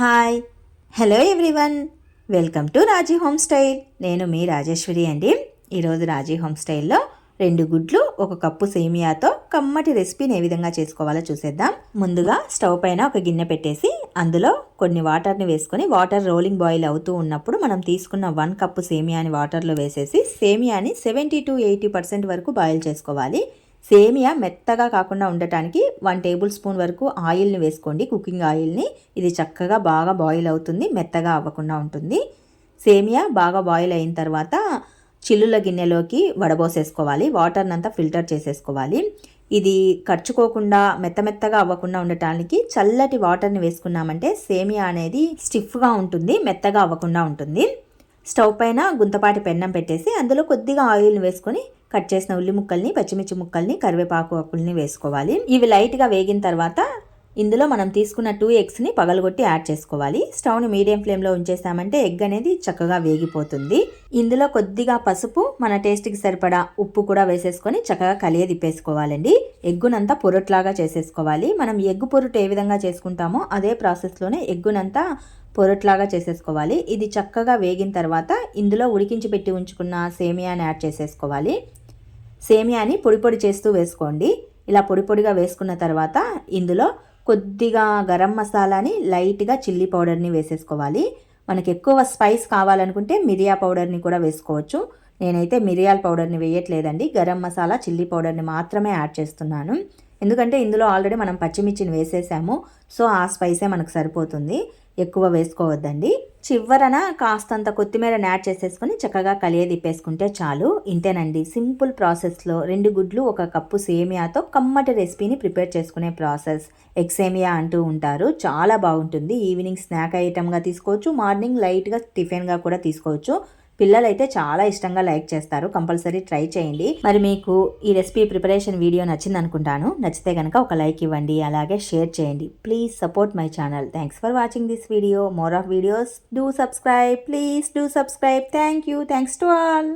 Hi. Hello everyone welcome to Raji home style నేను మీ రాజేశ్వరి అండి. ఈరోజు రాజీ హోమ్ స్టైల్లో రెండు గుడ్లు ఒక కప్పు సేమియాతో కమ్మటి రెసిపీని ఏ విధంగా చేసుకోవాలో చూసేద్దాం. ముందుగా స్టవ్ పైన ఒక గిన్నె పెట్టేసి అందులో కొన్ని వాటర్ని వేసుకొని వాటర్ రోలింగ్ బాయిల్ అవుతూ ఉన్నప్పుడు మనం తీసుకున్న వన్ కప్పు సేమియాని వాటర్లో వేసేసి సేమియాని సెవెంటీ టు ఎయిటీ పర్సెంట్ వరకు బాయిల్ చేసుకోవాలి. సేమియా మెత్తగా కాకుండా ఉండటానికి వన్ టేబుల్ స్పూన్ వరకు ఆయిల్ని వేసుకోండి. కుకింగ్ ఆయిల్ని. ఇది చక్కగా బాగా బాయిల్ అవుతుంది. మెత్తగా అవ్వకుండా ఉంటుంది. సేమియా బాగా బాయిల్ అయిన తర్వాత చిల్లుల గిన్నెలోకి వడబోసేసుకోవాలి. వాటర్ని అంతా ఫిల్టర్ చేసేసుకోవాలి. ఇది ఖర్చుకోకుండా మెత్త మెత్తగా అవ్వకుండా ఉండటానికి చల్లటి వాటర్ని వేసుకున్నామంటే సేమియా అనేది స్టిఫ్గా ఉంటుంది మెత్తగా అవ్వకుండా ఉంటుంది. స్టవ్ పైన గుంతపాటి పెన్నం పెట్టేసి అందులో కొద్దిగా ఆయిల్ని వేసుకొని కట్ చేసిన ఉల్లి ముక్కల్ని పచ్చిమిర్చి ముక్కల్ని కరివేపాకు ఆకుల్ని వేసుకోవాలి. ఇవి లైట్గా వేగిన తర్వాత ఇందులో మనం తీసుకున్న టూ ఎగ్స్ని పగలగొట్టి యాడ్ చేసుకోవాలి. స్టవ్ని మీడియం ఫ్లేమ్లో ఉంచేసామంటే ఎగ్ అనేది చక్కగా వేగిపోతుంది. ఇందులో కొద్దిగా పసుపు మన టేస్ట్కి సరిపడా ఉప్పు కూడా వేసేసుకొని చక్కగా కలియ తిప్పేసుకోవాలండి. ఎగ్గునంతా పొరట్లాగా చేసేసుకోవాలి. మనం ఎగ్గు పొరుటు ఏ విధంగా చేసుకుంటామో అదే ప్రాసెస్లోనే ఎగ్గునంతా పొరట్లాగా చేసేసుకోవాలి. ఇది చక్కగా వేగిన తర్వాత ఇందులో ఉడికించి పెట్టి ఉంచుకున్న సేమియాని యాడ్ చేసేసుకోవాలి. సేమియాని పొడి పొడి చేస్తూ వేసుకోండి. ఇలా పొడి పొడిగా వేసుకున్న తర్వాత ఇందులో కొద్దిగా గరం మసాలాని లైట్గా చిల్లీ పౌడర్ని వేసేసుకోవాలి. మనకి ఎక్కువ స్పైస్ కావాలనుకుంటే మిరియా పౌడర్ని కూడా వేసుకోవచ్చు. నేనైతే మిరియాల పౌడర్ని వేయట్లేదండి. గరం మసాలా చిల్లీ పౌడర్ని మాత్రమే యాడ్ చేస్తున్నాను. ఎందుకంటే ఇందులో ఆల్రెడీ మనం పచ్చిమిర్చిని వేసేసాము. సో ఆ స్పైసే మనకు సరిపోతుంది. ఎక్కువ వేసుకోవద్దండి. చివరన కాస్తంత కొత్తిమీర యాడ్ చేసేసుకొని చక్కగా కలియ తిప్పేసుకుంటే చాలు. ఇంతేనండి. సింపుల్ ప్రాసెస్లో రెండు గుడ్లు ఒక కప్పు సేమియాతో కమ్మటి రెసిపీని ప్రిపేర్ చేసుకునే ప్రాసెస్. ఎగ్ సేమియా అంటూ ఉంటారు. చాలా బాగుంటుంది. ఈవినింగ్ స్నాక్ ఐటమ్గా తీసుకోవచ్చు. మార్నింగ్ లైట్గా టిఫిన్గా కూడా తీసుకోవచ్చు. పిల్లలైతే చాలా ఇష్టంగా లైక్ చేస్తారు. కంపల్సరీ ట్రై చేయండి. మరి మీకు ఈ రెసిపీ ప్రిపరేషన్ వీడియో నచ్చింది అనుకుంటాను నచ్చితే కనుక ఒక లైక్ ఇవ్వండి. అలాగే షేర్ చేయండి. Please support my channel. Thanks for watching this video more of videos do subscribe please do subscribe thank you thanks to all